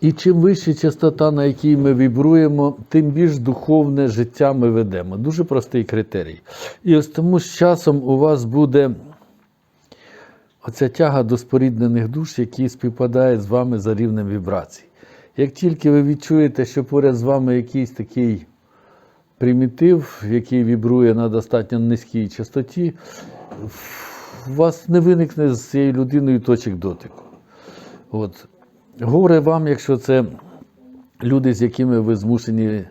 І чим вища частота, на якій ми вібруємо, тим більш духовне життя ми ведемо. Дуже простий критерій. І ось тому з часом у вас буде оця тяга до споріднених душ, які співпадають з вами за рівнем вібрацій. Як тільки ви відчуєте, що поряд з вами якийсь такий примітив, який вібрує на достатньо низькій частоті, у вас не виникне з цією людиною точок дотику. От. Горе вам, якщо це люди, з якими ви змушені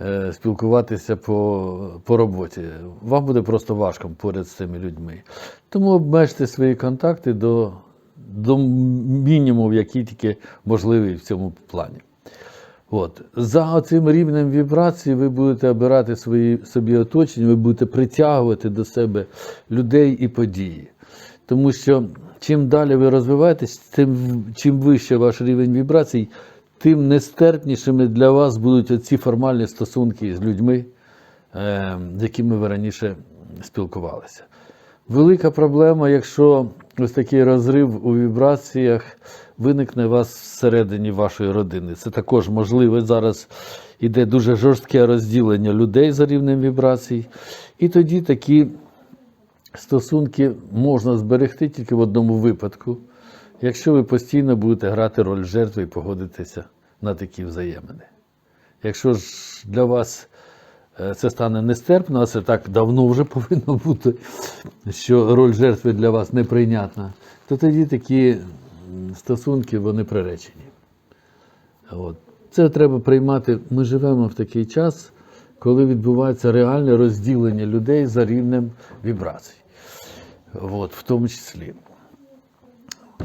е, спілкуватися по, по роботі. Вам буде просто важко поряд з цими людьми. Тому обмежте свої контакти до, до мінімуму, який тільки можливий в цьому плані. От. За цим рівнем вібрації ви будете обирати свої, собі оточення, ви будете притягувати до себе людей і події. Тому що чим далі ви розвиваєтесь, тим чим вище ваш рівень вібрацій, тим нестерпнішими для вас будуть оці формальні стосунки з людьми, е, з якими ви раніше спілкувалися. Велика проблема, якщо ось такий розрив у вібраціях виникне у вас всередині вашої родини. Це також можливо. Зараз іде дуже жорстке розділення людей за рівнем вібрацій. І тоді такі стосунки можна зберегти тільки в одному випадку, якщо ви постійно будете грати роль жертви і погодитеся на такі взаємини. Якщо ж для вас е, це стане нестерпно, а це так давно вже повинно бути, що роль жертви для вас неприйнятна, то тоді такі стосунки вони приречені. От. Це треба приймати. Ми живемо в такий час, коли відбувається реальне розділення людей за рівнем вібрацій. От, в тому числі.